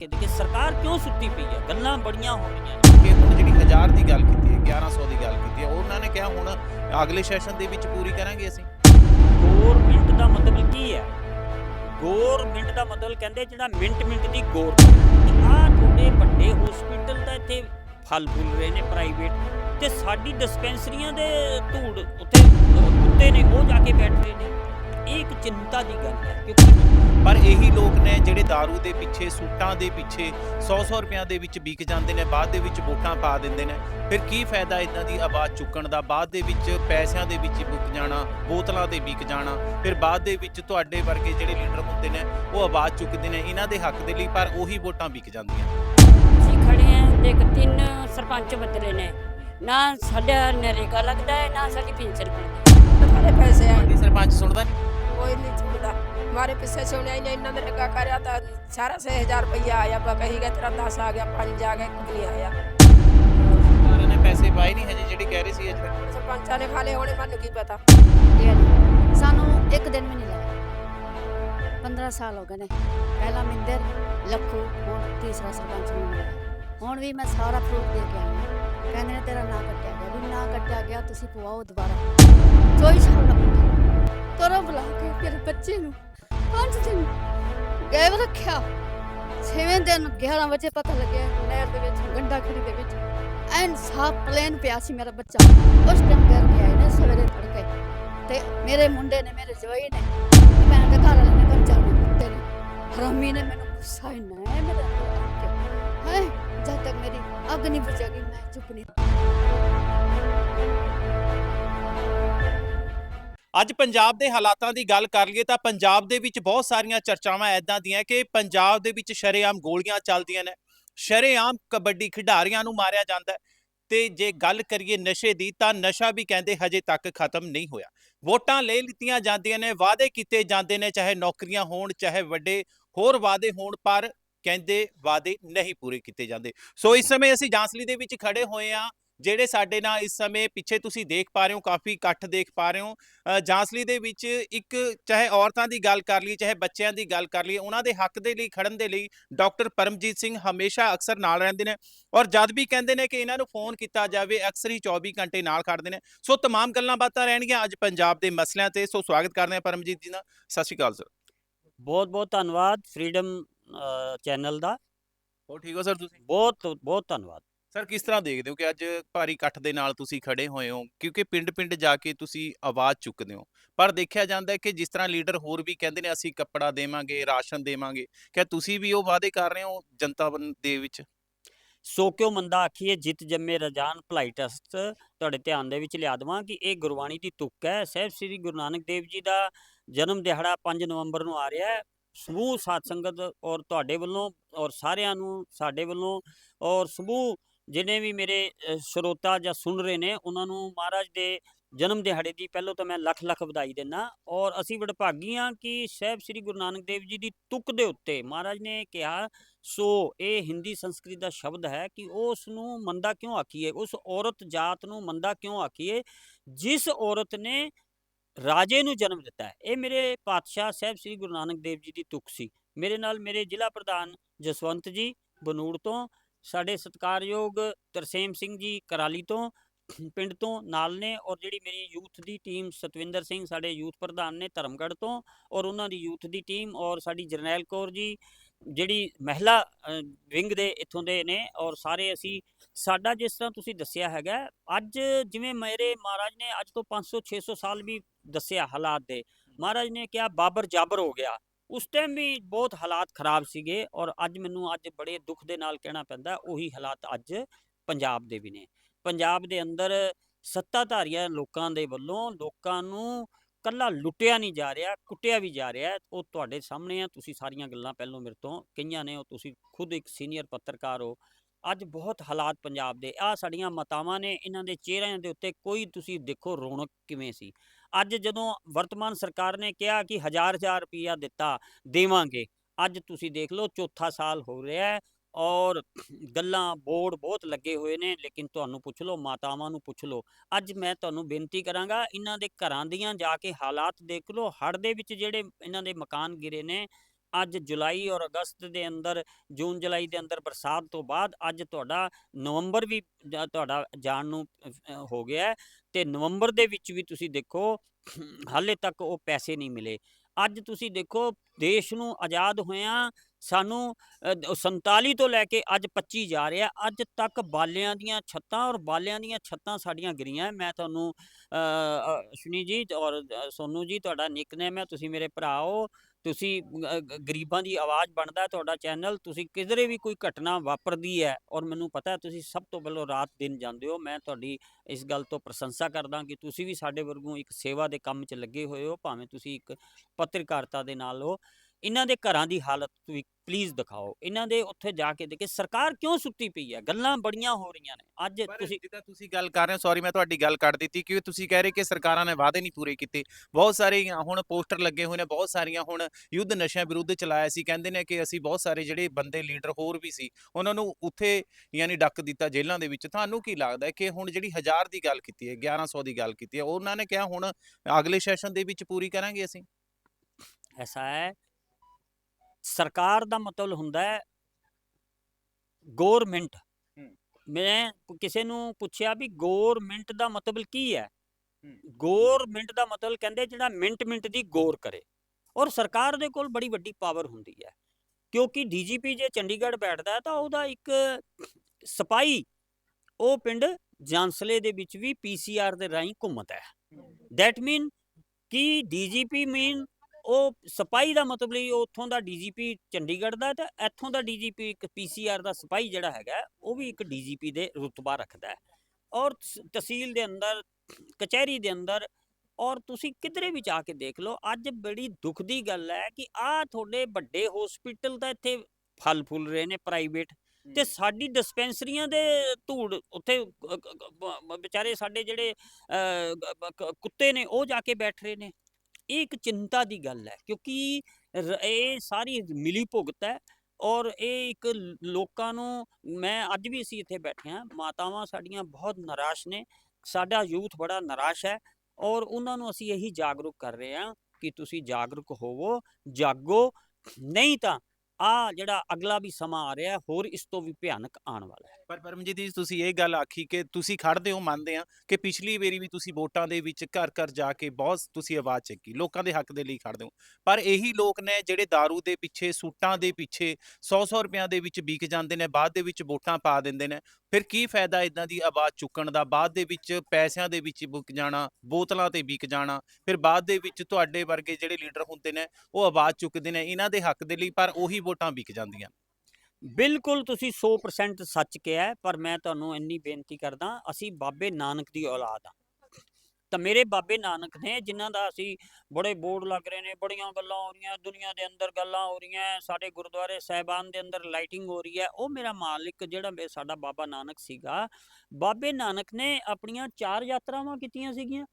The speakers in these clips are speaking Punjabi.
ਕਿ ਸਰਕਾਰ ਕਿਉਂ ਸੁੱਤੀ ਪਈ ਹੈ? ਗੱਲਾਂ ਬੜੀਆਂ ਹੋ ਰਹੀਆਂ ਨੇ। ਕਿ ਹੁਣ ਜਿਹੜੀ 1000 ਦੀ ਗੱਲ ਕੀਤੀ ਹੈ 1100 ਦੀ ਗੱਲ ਕੀਤੀ ਹੈ ਉਹਨਾਂ ਨੇ ਕਿਹਾ ਹੁਣ ਅਗਲੇ ਸੈਸ਼ਨ ਦੇ ਵਿੱਚ ਪੂਰੀ ਕਰਾਂਗੇ ਅਸੀਂ। ਗੌਰਮਿੰਟ ਦਾ ਮਤਲਬ ਕੀ ਹੈ? ਗੌਰਮਿੰਟ ਦਾ ਮਤਲਬ ਕਹਿੰਦੇ ਜਿਹੜਾ ਮਿੰਟ ਮਿੰਟ ਦੀ ਗੌਰ। ਆ ਤੁਹਾਡੇ ਵੱਡੇ ਹਸਪੀਟਲ ਦਾ ਇੱਥੇ ਫਲ ਫੁੱਲ ਰਹੇ ਨੇ ਪ੍ਰਾਈਵੇਟ ਤੇ ਸਾਡੀ ਡਿਸਪੈਂਸਰੀਆਂ ਦੇ ਧੂੜ ਉੱਥੇ ਕੁੱਤੇ ਨੇ ਉਹ ਜਾ ਕੇ ਬੈਠ ਰਹੇ ਨੇ। ਇਹ ਇੱਕ ਚਿੰਤਾ ਦੀ ਗੱਲ ਹੈ ਕਿਉਂਕਿ ਪਰ ਇਹੀ ਲੋਕ ਨੇ ਜਿਹੜੇ दारू ਦੇ ਪਿੱਛੇ ਸੂਟਾਂ ਦੇ ਪਿੱਛੇ 100-100 ਰੁਪਿਆਂ ਦੇ ਵਿੱਚ ਵਿਕ ਜਾਂਦੇ ਨੇ ਬਾਅਦ ਦੇ ਵਿੱਚ ਵੋਟਾਂ ਪਾ ਦਿੰਦੇ ਨੇ। ਫਿਰ ਕੀ ਫਾਇਦਾ ਇਦਾਂ ਦੀ ਆਵਾਜ਼ ਚੁੱਕਣ ਦਾ? ਬਾਅਦ ਦੇ ਵਿੱਚ ਪੈਸਿਆਂ ਦੇ ਵਿੱਚ ਵਿਕ ਜਾਣਾ ਬੋਤਲਾਂ ਦੇ ਵਿਕ ਜਾਣਾ। ਫਿਰ ਬਾਅਦ ਦੇ ਵਿੱਚ ਤੁਹਾਡੇ ਵਰਗੇ ਜਿਹੜੇ ਲੀਡਰ ਹੁੰਦੇ ਨੇ ਉਹ ਆਵਾਜ਼ ਚੁੱਕਦੇ ਨੇ ਇਹਨਾਂ ਦੇ ਹੱਕ ਦੇ ਲਈ ਪਰ ਉਹੀ ਵੋਟਾਂ ਵਿਕ ਜਾਂਦੀਆਂ। ਅਸੀਂ ਖੜੇ ਆਂ ਦੇਖ ਤਿੰਨ ਸਰਪੰਚ ਬਦਲੇ ਨੇ। ਨਾ ਸਾਡਾ ਨਰੇਗਾ ਲੱਗਦਾ ਹੈ ਨਾ ਸਾਡੀ ਪੈਨਸ਼ਨ ਮਿਲਦੀ ਸਾਰੇ ਪੈਸੇ ਆ? ਤੁਹਾਡੀ ਸਰਪੰਚ ਸੁਣਦਾ ਨਹੀਂ ਕੋਈ ਨਹੀਂ ਚੁੱਕਦਾ। ਮਾਰੇ ਪਿੱਛੇ ਸੁਣਿਆ ਹੀ ਨਹੀਂ ਇਹਨਾਂ ਨੇ ਲੱਗਾ ਕਰਿਆ ਤਾਂ ਸਾਰਾ 6000 ਰੁਪਇਆ ਆਇਆ ਬਾ ਕਹੀ ਗਿਆ ਤੇਰਾ 10 ਆ ਗਿਆ 5 ਆ ਗਿਆ ਕੁਝ ਨਹੀਂ ਆਇਆ। ਸਰਕਾਰ ਨੇ ਪੈਸੇ ਪਾਏ ਨਹੀਂ ਹਜੇ ਜਿਹੜੀ ਕਹਿ ਰਹੀ ਸੀ ਅੱਜ। ਤੱਕ ਸਰਪੰਚਾਂ ਨੇ ਖਾਲੇ ਹੋਣੇ ਮੈਨੂੰ ਕੀ ਪਤਾ। ਸਾਨੂੰ ਇੱਕ ਦਿਨ ਵੀ ਨਹੀਂ ਲਾਇਆ 15 ਸਾਲ ਹੋ ਗਏ ਨੇ। ਪਹਿਲਾ ਮਿੰਦਰ ਲੱਖੂ ਹੁਣ ਤੀਸਰਾ ਸਰਪੰਚ ਨੂੰ ਮਿਲਿਆ ਹੁਣ ਵੀ ਮੈਂ ਸਾਰਾ ਪ੍ਰੂਫ ਦੇ ਕੇ ਆਈ ਹਾਂ। ਕਹਿੰਦੇ ਨੇ ਤੇਰਾ ਨਾਂ ਕੱਟਿਆ ਗਿਆ। ਵੀ ਨਾਂ ਕੱਟਿਆ ਗਿਆ ਤੁਸੀਂ ਪਵਾਓ ਦੁਬਾਰਾ। 24 ਸਾਲ ਦਾ ਮੁੰਡਾ ਕਰੋ ਬੁਲਾ ਕੇ ਮੇਰੇ ਬੱਚੇ ਨੂੰ। ਪੰਜ ਦਿਨ ਗੈਬ ਰੱਖਿਆ। ਛੇਵੇਂ ਦਿਨ 11 ਵਜੇ ਪਤਾ ਲੱਗਿਆ ਨਹਿਰ ਦੇ ਵਿੱਚ, ਗੰਡਾ ਖੜੀ ਦੇ ਵਿੱਚ। ਐਨ ਸਾਫ਼ ਪਲੇਨ ਪਿਆ ਸੀ ਮੇਰਾ ਬੱਚਾ। ਉਸ ਟਾਈਮ ਕਰ ਕੇ ਆਏ ਨੇ ਸਵੇਰੇ ਤੜਕੇ। ਤੇ ਮੇਰੇ ਮੁੰਡੇ ਨੇ, ਮੇਰੇ ਜਵਾਈ ਨੇ ਮੈਂ ਦੇ ਘਰ ਵਾਲੇ ਨੇ ਕੰਚਾ ਨੇ ਕੁੱਤੇ ਨੇ, ਹਰਾਮੀ ਨੇ ਮੈਨੂੰ ਗੁੱਸਾ ਇੰਨਾ ਹੈ ਮੇਰੇ ਹੈ ਜਦ ਤੱਕ ਮੇਰੀ ਅੱਗ ਨਹੀਂ ਬੁਝੇਗੀ, ਮੈਂ ਚੁੱਪ ਨਹੀਂ। ਅੱਜ ਪੰਜਾਬ ਦੇ ਹਾਲਾਤਾਂ ਦੀ ਗੱਲ ਕਰ ਲਈਏ ਤਾਂ ਪੰਜਾਬ ਦੇ ਵਿੱਚ ਬਹੁਤ ਸਾਰੀਆਂ ਚਰਚਾਵਾਂ ਐਦਾਂ ਦੀਆਂ ਕਿ ਪੰਜਾਬ ਦੇ ਵਿੱਚ ਸ਼ਰੇਆਮ ਗੋਲੀਆਂ ਚੱਲਦੀਆਂ ਨੇ। ਸ਼ਰੇਆਮ ਕਬੱਡੀ ਖਿਡਾਰੀਆਂ ਨੂੰ ਮਾਰਿਆ ਜਾਂਦਾ ਹੈ ਤੇ ਜੇ ਗੱਲ ਕਰੀਏ ਨਸ਼ੇ ਦੀ ਤਾਂ ਨਸ਼ਾ ਵੀ ਕਹਿੰਦੇ ਹਜੇ ਤੱਕ ਖਤਮ ਨਹੀਂ ਹੋਇਆ। ਵੋਟਾਂ ਲੈ ਲਿੱਤੀਆਂ ਜਾਂਦੀਆਂ ਨੇ, ਵਾਅਦੇ ਕੀਤੇ ਜਾਂਦੇ ਨੇ, ਚਾਹੇ ਨੌਕਰੀਆਂ ਹੋਣ, ਚਾਹੇ ਵੱਡੇ ਹੋਰ ਵਾਅਦੇ ਹੋਣ, ਪਰ ਕਹਿੰਦੇ ਵਾਅਦੇ ਨਹੀਂ ਪੂਰੇ ਕੀਤੇ ਜਾਂਦੇ। ਸੋ ਇਸ ਸਮੇਂ ਅਸੀਂ ਜਾਂਸਲੀ ਦੇ ਵਿੱਚ ਖੜੇ ਹੋਏ ਆ ਜਿਹੜੇ ਸਾਡੇ ਨਾਲ ਇਸ ਸਮੇਂ ਪਿੱਛੇ ਤੁਸੀਂ ਦੇਖ ਪਾ ਰਹੇ ਹੋ ਕਾਫੀ ਇਕੱਠ ਦੇਖ ਪਾ ਰਹੇ ਹੋ ਜਾਂਸਲੀ ਦੇ ਵਿੱਚ ਇੱਕ ਚਾਹੇ ਔਰਤਾਂ ਦੀ ਗੱਲ ਕਰ ਲਈ ਚਾਹੇ ਬੱਚਿਆਂ ਦੀ ਗੱਲ ਕਰ ਲਈ ਉਹਨਾਂ ਦੇ ਹੱਕ ਦੇ ਲਈ ਖੜਨ ਦੇ ਲਈ ਡਾਕਟਰ ਪਰਮਜੀਤ ਸਿੰਘ ਹਮੇਸ਼ਾ ਅਕਸਰ ਨਾਲ ਰਹਿੰਦੇ ਨੇ ਔਰ ਜਦ ਵੀ ਕਹਿੰਦੇ ਨੇ ਕਿ ਇਹਨਾਂ ਨੂੰ ਫੋਨ ਕੀਤਾ ਜਾਵੇ ਅਕਸਰ ਹੀ 24 ਘੰਟੇ ਨਾਲ ਖੜਦੇ ਨੇ। ਸੋ तमाम ਗੱਲਾਂ ਬਾਤਾਂ ਰਹਿਣਗੀਆਂ ਅੱਜ ਪੰਜਾਬ ਦੇ ਮਸਲਿਆਂ ਤੇ। ਸੋ ਸਵਾਗਤ ਕਰਦੇ ਹਾਂ ਪਰਮਜੀਤ ਜੀ ਦਾ। ਸਤਿ ਸ਼੍ਰੀ ਅਕਾਲ ਸਰ। ਬਹੁਤ ਬਹੁਤ ਧੰਨਵਾਦ ਫਰੀडम ਚੈਨਲ ਦਾ। ਹੋ ਠੀਕ ਹੋ ਸਰ ਤੁਸੀਂ? ਬਹੁਤ ਬਹੁਤ ਧੰਨਵਾਦ। ਸਰ, ਕਿਸ ਤਰ੍ਹਾਂ ਦੇਖਦੇ ਹੋ ਕਿ ਅੱਜ ਭਾਰੀ ਇਕੱਠ ਦੇ ਨਾਲ ਤੁਸੀਂ ਖੜੇ ਹੋਏ ਹੋ? ਕਿਉਂਕਿ ਪਿੰਡ-ਪਿੰਡ ਜਾ ਕੇ ਤੁਸੀਂ ਆਵਾਜ਼ ਚੁੱਕਦੇ ਹੋ। ਪਰ ਦੇਖਿਆ ਜਾਂਦਾ ਹੈ ਕਿ ਜਿਸ ਤਰ੍ਹਾਂ ਲੀਡਰ ਹੋਰ ਵੀ ਕਹਿੰਦੇ ਨੇ, ਅਸੀਂ ਕੱਪੜਾ ਦੇਵਾਂਗੇ, ਰਾਸ਼ਨ ਦੇਵਾਂਗੇ ਕਿ ਤੁਸੀਂ ਵੀ ਉਹ ਵਾਅਦੇ ਕਰ ਰਹੇ ਹੋ ਜਨਤਾ ਦੇ ਵਿੱਚ? ਸੋ ਕਿਉ ਮੰਦਾ ਆਖੀਏ, ਜਿਤ ਜੰਮੇ ਰਜਾਨ ਭਲਾਈ ਟਸਟ ਤੁਹਾਡੇ ਧਿਆਨ ਦੇ ਵਿੱਚ ਲਿਆ ਦੇਵਾਂ ਕਿ ਇਹ ਗੁਰਬਾਣੀ ਦੀ ਤੁੱਕ ਹੈ। ਸਹਿਬ ਸ੍ਰੀ ਗੁਰੂ ਨਾਨਕ ਦੇਵ ਜੀ ਦਾ ਜਨਮ ਦਿਹਾੜਾ 5 ਨਵੰਬਰ ਨੂੰ ਆ ਰਿਹਾ ਹੈ। ਸਮੂਹ ਸਾਧ ਸੰਗਤ ਔਰ ਤੁਹਾਡੇ ਵੱਲੋਂ ਔਰ ਸਾਰਿਆਂ ਨੂੰ, ਸਾਡੇ ਵੱਲੋਂ ਔਰ ਸਮੂਹ ਜਿਨੇ ਵੀ ਮੇਰੇ ਸਰੋਤਾ ਜਾਂ ਸੁਣ ਰਹੇ ਨੇ, ਉਹਨਾਂ ਨੂੰ ਮਹਾਰਾਜ ਦੇ ਜਨਮ ਦਿਹਾੜੇ ਦੀ ਪਹਿਲਾਂ ਤਾਂ ਮੈਂ ਲੱਖ ਲੱਖ ਵਧਾਈ ਦਿੰਦਾ ਔਰ ਅਸੀਂ ਵਡਭਾਗੀ ਹਾਂ ਕਿ ਸਹਿਬ ਸ੍ਰੀ ਗੁਰੂ ਨਾਨਕ ਦੇਵ ਜੀ ਦੀ ਤੁਕ ਦੇ ਉੱਤੇ ਮਹਾਰਾਜ ਨੇ ਕਿਹਾ, ਸੋ ਇਹ ਹਿੰਦੀ ਸੰਸਕ੍ਰਿਤ ਦਾ ਸ਼ਬਦ ਹੈ ਕਿ ਉਸ ਨੂੰ ਮੰਦਾ ਕਿਉਂ ਆਖੀਏ? ਉਸ ਔਰਤ ਜਾਤ ਨੂੰ ਮੰਦਾ ਕਿਉਂ ਆਖੀਏ? ਜਿਸ ਔਰਤ ਨੇ ਰਾਜੇ ਨੂੰ ਜਨਮ ਦਿੱਤਾ ਹੈ। ਇਹ ਮੇਰੇ ਪਾਤਸ਼ਾਹ ਸਾਹਿਬ ਸ੍ਰੀ ਗੁਰੂ ਨਾਨਕ ਦੇਵ ਜੀ ਦੀ ਤੁਕ ਸੀ। ਮੇਰੇ ਨਾਲ ਮੇਰੇ ਜ਼ਿਲ੍ਹਾ ਪ੍ਰਧਾਨ ਜਸਵੰਤ ਜੀ ਬਨੂੜ ਤੋਂ ਸਾਡੇ ਸਤਿਕਾਰਯੋਗ ਤਰਸੇਮ ਸਿੰਘ ਜੀ ਕਰਾਲੀ ਤੋਂ, ਪਿੰਡ ਤੋਂ ਨਾਲ ਨੇ ਔਰ ਜਿਹੜੀ ਮੇਰੀ ਯੂਥ ਦੀ ਟੀਮ ਸਤਵਿੰਦਰ ਸਿੰਘ, ਸਾਡੇ ਯੂਥ ਪ੍ਰਧਾਨ ਨੇ ਧਰਮਗੜ੍ਹ ਤੋਂ ਔਰ ਉਹਨਾਂ ਦੀ ਯੂਥ ਦੀ ਟੀਮ ਔਰ ਸਾਡੀ ਜਰਨੈਲ ਕੌਰ ਜੀ, ਜਿਹੜੀ ਮਹਿਲਾ ਵਿੰਗ ਦੇ ਇੱਥੋਂ ਦੇ ਨੇ ਔਰ ਸਾਰੇ ਅਸੀਂ, ਸਾਡਾ ਜਿਸ ਤਰ੍ਹਾਂ ਤੁਸੀਂ ਦੱਸਿਆ ਹੈਗਾ, ਅੱਜ ਜਿਵੇਂ ਮੇਰੇ ਮਹਾਰਾਜ ਨੇ ਅੱਜ ਤੋਂ 500 600 ਸਾਲ ਵੀ ਦੱਸਿਆ ਹਾਲਾਤ ਦੇ, ਮਹਾਰਾਜ ਨੇ ਕਿਹਾ ਬਾਬਰ ਜਾਬਰ ਹੋ ਗਿਆ। ਉਸ ਟਾਈਮ ਵੀ ਬਹੁਤ ਹਾਲਾਤ ਖਰਾਬ ਸੀਗੇ ਔਰ ਅੱਜ ਮੈਨੂੰ ਅੱਜ ਬੜੇ ਦੁੱਖ ਦੇ ਨਾਲ ਕਹਿਣਾ ਪੈਂਦਾ, ਉਹੀ ਹਾਲਾਤ ਅੱਜ ਪੰਜਾਬ ਦੇ ਵੀ ਨੇ। ਪੰਜਾਬ ਦੇ ਅੰਦਰ ਸੱਤਾਧਾਰੀਆਂ ਲੋਕਾਂ ਦੇ ਵੱਲੋਂ ਲੋਕਾਂ ਨੂੰ ਕੱਲਾ ਲੁੱਟਿਆ ਨਹੀਂ ਜਾ ਰਿਹਾ, ਕੁੱਟਿਆ ਵੀ ਜਾ ਰਿਹਾ। ਉਹ ਤੁਹਾਡੇ ਸਾਹਮਣੇ ਆ, ਤੁਸੀਂ ਸਾਰੀਆਂ ਗੱਲਾਂ ਪਹਿਲਾਂ ਮੇਰੇ ਤੋਂ ਕਈਆਂ ਨੇ, ਉਹ ਤੁਸੀਂ ਖੁਦ ਇੱਕ ਸੀਨੀਅਰ ਪੱਤਰਕਾਰ ਹੋ। ਅੱਜ ਬਹੁਤ ਹਾਲਾਤ ਪੰਜਾਬ ਦੇ ਆ ਸਾਡੀਆਂ ਮਾਤਾਵਾਂ ਨੇ, ਇਹਨਾਂ ਦੇ ਚਿਹਰਿਆਂ ਦੇ ਉੱਤੇ ਕੋਈ ਤੁਸੀਂ ਦੇਖੋ ਰੌਣਕ ਕਿਵੇਂ ਸੀ? ਅੱਜ ਜਦੋਂ ਵਰਤਮਾਨ ਸਰਕਾਰ ਨੇ ਕਿਹਾ ਕਿ ਹਜ਼ਾਰ ਹਜ਼ਾਰ ਰੁਪਈਆ ਦਿੱਤਾ ਦੇਵਾਂਗੇ, ਅੱਜ ਤੁਸੀਂ ਦੇਖ ਲਓ ਚੌਥਾ ਸਾਲ ਹੋ ਰਿਹਾ ਹੈ ਔਰ ਗੱਲਾਂ ਬੋਰਡ ਬਹੁਤ ਲੱਗੇ ਹੋਏ ਨੇ, ਲੇਕਿਨ ਤੁਹਾਨੂੰ ਪੁੱਛ ਲਓ, ਮਾਤਾਵਾਂ ਨੂੰ ਪੁੱਛ ਲਓ। ਅੱਜ ਮੈਂ ਤੁਹਾਨੂੰ ਬੇਨਤੀ ਕਰਾਂਗਾ, ਇਹਨਾਂ ਦੇ ਘਰਾਂ ਦੀਆਂ ਜਾ ਕੇ ਹਾਲਾਤ ਦੇਖ ਲਓ, ਹੜ੍ਹ ਦੇ ਵਿੱਚ ਜਿਹੜੇ ਇਹਨਾਂ ਦੇ ਮਕਾਨ ਗਿਰੇ ਨੇ ਅੱਜ ਜੁਲਾਈ ਔਰ ਅਗਸਤ ਦੇ ਅੰਦਰ ਜੂਨ ਜੁਲਾਈ ਦੇ ਅੰਦਰ ਬਰਸਾਤ ਤੋਂ ਬਾਅਦ ਅੱਜ ਤੁਹਾਡਾ ਨਵੰਬਰ ਵੀ ਤੁਹਾਡਾ ਜਾਣ ਨੂੰ ਹੋ ਗਿਆ ਹੈ ਤੇ ਨਵੰਬਰ ਦੇ ਵਿੱਚ ਵੀ ਤੁਸੀਂ ਦੇਖੋ ਹਾਲੇ ਤੱਕ ਉਹ ਪੈਸੇ ਨਹੀਂ ਮਿਲੇ। ਅੱਜ ਤੁਸੀਂ ਦੇਖੋ ਦੇਸ਼ ਨੂੰ ਆਜ਼ਾਦ ਹੋਇਆ ਸਾਨੂੰ ਅ, 47 ਤੋਂ ਲੈ ਕੇ ਅੱਜ 25 ਜਾ ਰਿਹਾ ਅੱਜ ਤੱਕ ਬਾਲਿਆਂ ਦੀਆਂ ਛੱਤਾਂ ਔਰ ਬਾਲਿਆਂ ਦੀਆਂ ਛੱਤਾਂ ਸਾਡੀਆਂ ਗਿਰੀਆਂ ਮੈਂ ਤੁਹਾਨੂੰ ਅ, ਅਸ਼ਵਨੀ ਜੀ ਔਰ ਅ, ਸੋਨੂ ਜੀ ਤੁਹਾਡਾ ਨਿਕਨੇਮ ਹੈ। ਤੁਸੀਂ ਮੇਰੇ ਭਰਾ ਹੋ। ਤੁਸੀਂ ਗਰੀਬਾਂ ਦੀ ਆਵਾਜ਼ ਬਣਦਾ ਤੁਹਾਡਾ ਚੈਨਲ, ਤੁਸੀਂ ਕਿਧਰੇ ਵੀ ਕੋਈ ਘਟਨਾ ਵਾਪਰਦੀ ਹੈ ਔਰ ਮੈਨੂੰ ਪਤਾ ਤੁਸੀਂ ਸਭ ਤੋਂ ਪਹਿਲਾਂ ਰਾਤ ਦਿਨ ਜਾਂਦੇ ਹੋ, ਮੈਂ ਤੁਹਾਡੀ ਇਸ ਗੱਲ ਤੋਂ ਪ੍ਰਸ਼ੰਸਾ ਕਰਦਾ ਕਿ ਤੁਸੀਂ ਵੀ ਸਾਡੇ ਵਰਗੋਂ ਇੱਕ ਸੇਵਾ ਦੇ ਕੰਮ 'ਚ ਲੱਗੇ ਹੋਏ ਹੋ, ਭਾਵੇਂ ਤੁਸੀਂ ਇੱਕ ਪੱਤਰਕਾਰਤਾ ਦੇ ਨਾਲ ਹੋ। ਇਹਨਾਂ ਦੇ ਘਰਾਂ ਦੀ ਹਾਲਤ ਵੀ ਪਲੀਜ਼ ਦਿਖਾਓ। ਇਹਨਾਂ ਦੇ ਉੱਥੇ ਜਾ ਕੇ ਦੇਖੇ ਸਰਕਾਰ ਕਿਉਂ ਸੁੱਤੀ ਪਈ ਹੈ? ਗੱਲਾਂ ਬੜੀਆਂ ਹੋ ਰਹੀਆਂ ਨੇ। ਅੱਜ ਤੁਸੀਂ ਜਿੱਦਾਂ ਤੁਸੀਂ ਗੱਲ ਕਰ ਰਹੇ ਹੋ ਸੌਰੀ ਮੈਂ ਤੁਹਾਡੀ ਗੱਲ ਕੱਟ ਦਿੱਤੀ ਕਿਉਂਕਿ ਤੁਸੀਂ ਕਹਿ ਰਹੇ ਕਿ ਸਰਕਾਰਾਂ ਨੇ ਵਾਅਦੇ ਨਹੀਂ ਪੂਰੇ ਕੀਤੇ। ਬਹੁਤ ਸਾਰੇ ਹੁਣ ਪੋਸਟਰ ਲੱਗੇ ਹੋਏ ਨੇ ਬਹੁਤ ਸਾਰੀਆਂ ਹੁਣ ਯੁੱਧ ਨਸ਼ਿਆਂ ਵਿਰੁੱਧ ਚਲਾਇਆ ਸੀ। ਕਹਿੰਦੇ ਨੇ ਕਿ ਅਸੀਂ ਬਹੁਤ ਸਾਰੇ ਜਿਹੜੇ ਬੰਦੇ ਲੀਡਰ ਹੋਰ ਵੀ ਸੀ ਉਹਨਾਂ ਨੂੰ ਉੱਥੇ ਯਾਨੀ ਡੱਕ ਦਿੱਤਾ ਜੇਲ੍ਹਾਂ ਦੇ ਵਿੱਚ। ਤੁਹਾਨੂੰ ਕੀ ਲੱਗਦਾ ਹੈ ਕਿ ਹੁਣ ਜਿਹੜੀ 1000 ਦੀ ਗੱਲ ਕੀਤੀ ਹੈ 1100 ਦੀ ਗੱਲ ਕੀਤੀ ਹੈ ਉਹਨਾਂ ਨੇ ਕਿਹਾ ਹੁਣ ਅਗਲੇ ਸੈਸ਼ਨ ਦੇ ਵਿੱਚ ਪੂਰੀ ਕਰਾਂਗੇ ਅਸੀਂ? ਐਸਾ ਹੈ ਸਰਕਾਰ ਦਾ ਮਤਲਬ ਹੁੰਦਾ ਹੈ ਗਵਰਨਮੈਂਟ। ਮੈਂ ਕਿਸੇ ਨੂੰ ਪੁੱਛਿਆ ਵੀ ਗਵਰਨਮੈਂਟ ਦਾ ਮਤਲਬ ਕੀ ਹੈ। ਗਵਰਨਮੈਂਟ ਦਾ ਮਤਲਬ ਕਹਿੰਦੇ ਜਿਹੜਾ ਮਿੰਟ ਮਿੰਟ ਦੀ ਗੌਰ ਕਰੇ। ਔਰ ਸਰਕਾਰ ਦੇ ਕੋਲ ਬੜੀ ਵੱਡੀ ਪਾਵਰ ਹੁੰਦੀ ਹੈ। ਕਿਉਂਕਿ ਡੀਜੀਪੀ ਜੇ ਚੰਡੀਗੜ੍ਹ ਬੈਠਦਾ ਹੈ ਤਾਂ ਉਹਦਾ ਇੱਕ ਸਿਪਾਹੀ ਉਹ ਪਿੰਡ ਜਾਂਸਲੇ ਦੇ ਵਿੱਚ ਵੀ ਪੀਸੀਆਰ ਦੇ ਰਾਹੀਂ ਘੁੰਮਦਾ ਹੈ। ਦੈਟ ਮੀਨ ਕਿ ਡੀਜੀਪੀ ਮੀਨ ਉਹ ਸਿਪਾਹੀ ਦਾ ਮਤਲਬ ਲਈ ਉੱਥੋਂ ਦਾ ਡੀਜੀਪੀ ਚੰਡੀਗੜ੍ਹ ਦਾ ਤੇ ਇੱਥੋਂ ਦਾ ਡੀਜੀਪੀ ਇੱਕ ਪੀਸੀਆਰ ਦਾ ਸਿਪਾਹੀ ਜਿਹੜਾ ਹੈਗਾ ਉਹ ਵੀ ਇੱਕ ਡੀਜੀਪੀ ਦੇ ਰੁਤਬਾ ਰੱਖਦਾ ਹੈ। ਔਰ ਤਹਿਸੀਲ ਦੇ ਅੰਦਰ ਕਚਹਿਰੀ ਦੇ ਅੰਦਰ ਔਰ ਤੁਸੀਂ ਕਿਧਰੇ ਵੀ ਜਾ ਕੇ ਦੇਖ ਲਓ ਅੱਜ ਬੜੀ ਦੁੱਖ ਦੀ ਗੱਲ ਹੈ ਕਿ ਆਹ ਤੁਹਾਡੇ ਵੱਡੇ ਹਸਪੀਟਲ ਤਾਂ ਇੱਥੇ ਫਲ ਫੁੱਲ ਰਹੇ ਨੇ ਪ੍ਰਾਈਵੇਟ ਤੇ ਸਾਡੀ ਡਿਸਪੈਂਸਰੀਆਂ ਦੇ ਧੂੜ ਉੱਥੇ ਵਿਚਾਰੇ ਸਾਡੇ ਜਿਹੜੇ ਕੁੱਤੇ ਨੇ ਉਹ ਜਾ ਕੇ ਬੈਠ ਰਹੇ ਨੇ। ਇਹ ਇੱਕ ਚਿੰਤਾ ਦੀ ਗੱਲ ਹੈ, ਕਿਉਂਕਿ ਰ- ਇਹ ਸਾਰੀ ਮਿਲੀ ਭੁਗਤ ਹੈ ਔਰ ਇਹ ਇੱਕ ਲੋਕਾਂ ਨੂੰ ਮੈਂ ਅੱਜ ਵੀ ਅਸੀਂ ਇੱਥੇ ਬੈਠੇ ਹਾਂ, ਮਾਤਾਵਾਂ ਸਾਡੀਆਂ ਬਹੁਤ ਨਿਰਾਸ਼ ਨੇ, ਸਾਡਾ ਯੂਥ ਬੜਾ ਨਿਰਾਸ਼ ਹੈ ਔਰ ਉਹਨਾਂ ਨੂੰ ਅਸੀਂ ਇਹੀ ਜਾਗਰੂਕ ਕਰ ਰਹੇ ਹਾਂ ਕਿ ਤੁਸੀਂ ਜਾਗਰੂਕ ਹੋਵੋ, ਜਾਗੋ, ਨਹੀਂ ਤਾਂ ਆ ਜਿਹੜਾ ਅਗਲਾ ਵੀ ਸਮਾਂ ਆ ਰਿਹਾ, ਹੋਰ ਇਸ ਤੋਂ ਵੀ ਭਿਆਨਕ ਆਉਣ ਵਾਲਾ ਹੈ। ਪਰ ਪਰਮਜੀਤ ਜੀ, ਤੁਸੀਂ ਇਹ ਗੱਲ ਆਖੀ ਕਿ ਤੁਸੀਂ ਖੜਦੇ ਹੋ, ਮੰਨਦੇ ਆ ਕਿ ਪਿਛਲੀ ਵਾਰੀ ਵੀ ਤੁਸੀਂ ਵੋਟਾਂ ਦੇ ਵਿੱਚ ਘਰ ਘਰ ਜਾ ਕੇ ਬਹੁਤ ਤੁਸੀਂ ਆਵਾਜ਼ ਚੱਕੀ, ਲੋਕਾਂ ਦੇ ਹੱਕ ਦੇ ਲਈ ਖੜਦੇ ਹੋ। ਪਰ ਇਹੀ ਲੋਕ ਨੇ ਜਿਹੜੇ दारू ਦੇ ਪਿੱਛੇ, ਸੂਟਾਂ ਦੇ ਪਿੱਛੇ 100-100 ਰੁਪਿਆਂ ਦੇ ਵਿੱਚ ਵਿਕ ਜਾਂਦੇ ਨੇ, ਬਾਅਦ ਦੇ ਵਿੱਚ ਵੋਟਾਂ ਪਾ ਦਿੰਦੇ ਨੇ। ਫਿਰ ਕੀ ਫਾਇਦਾ ਇਦਾਂ ਦੀ ਆਵਾਜ਼ ਚੁੱਕਣ ਦਾ? ਬਾਅਦ ਦੇ ਵਿੱਚ ਪੈਸਿਆਂ ਦੇ ਵਿੱਚ ਵਿਕ ਜਾਣਾ, ਬੋਤਲਾਂ ਤੇ ਵਿਕ ਜਾਣਾ, ਫਿਰ ਬਾਅਦ ਦੇ ਵਿੱਚ ਤੁਹਾਡੇ ਵਰਗੇ ਜਿਹੜੇ ਲੀਡਰ ਹੁੰਦੇ ਨੇ, ਉਹ ਆਵਾਜ਼ ਚੁੱਕਦੇ ਨੇ। ਇਹਨਾਂ ਦੇ ਹੱਕ ਦੇ ਲਈ ਪਰ ਉਹੀ ਵੋਟਾਂ ਵਿਕ ਜਾਂਦੀਆਂ। ਬਿਲਕੁਲ ਤੁਸੀਂ 100% ਸੱਚ ਕਿਹਾ ਪਰ ਮੈਂ ਤੁਹਾਨੂੰ ਇੰਨੀ ਬੇਨਤੀ ਕਰਦਾ, ਅਸੀਂ ਬਾਬੇ ਨਾਨਕ ਦੀ ਔਲਾਦ ਆ ਤਾਂ ਮੇਰੇ ਬਾਬੇ ਨਾਨਕ ਨੇ, ਜਿਨ੍ਹਾਂ ਦਾ ਅਸੀਂ ਬੜੇ ਬੋਰਡ ਲੱਗ ਰਹੇ ਨੇ, ਬੜੀਆਂ ਗੱਲਾਂ ਹੋ ਰਹੀਆਂ, ਦੁਨੀਆ ਦੇ ਅੰਦਰ ਗੱਲਾਂ ਹੋ ਰਹੀਆਂ, ਸਾਡੇ ਗੁਰਦੁਆਰੇ ਸਾਹਿਬਾਨ ਦੇ ਅੰਦਰ ਲਾਈਟਿੰਗ ਹੋ ਰਹੀ ਹੈ, ਉਹ ਮੇਰਾ ਮਾਲਿਕ ਜਿਹੜਾ ਮੇ- ਸਾਡਾ ਬਾਬਾ ਨਾਨਕ ਸੀਗਾ। ਬਾਬੇ ਨਾਨਕ ਨੇ ਆਪਣੀਆਂ ਚਾਰ ਯਾਤਰਾਵਾਂ ਕੀਤੀਆਂ ਸੀਗੀਆਂ।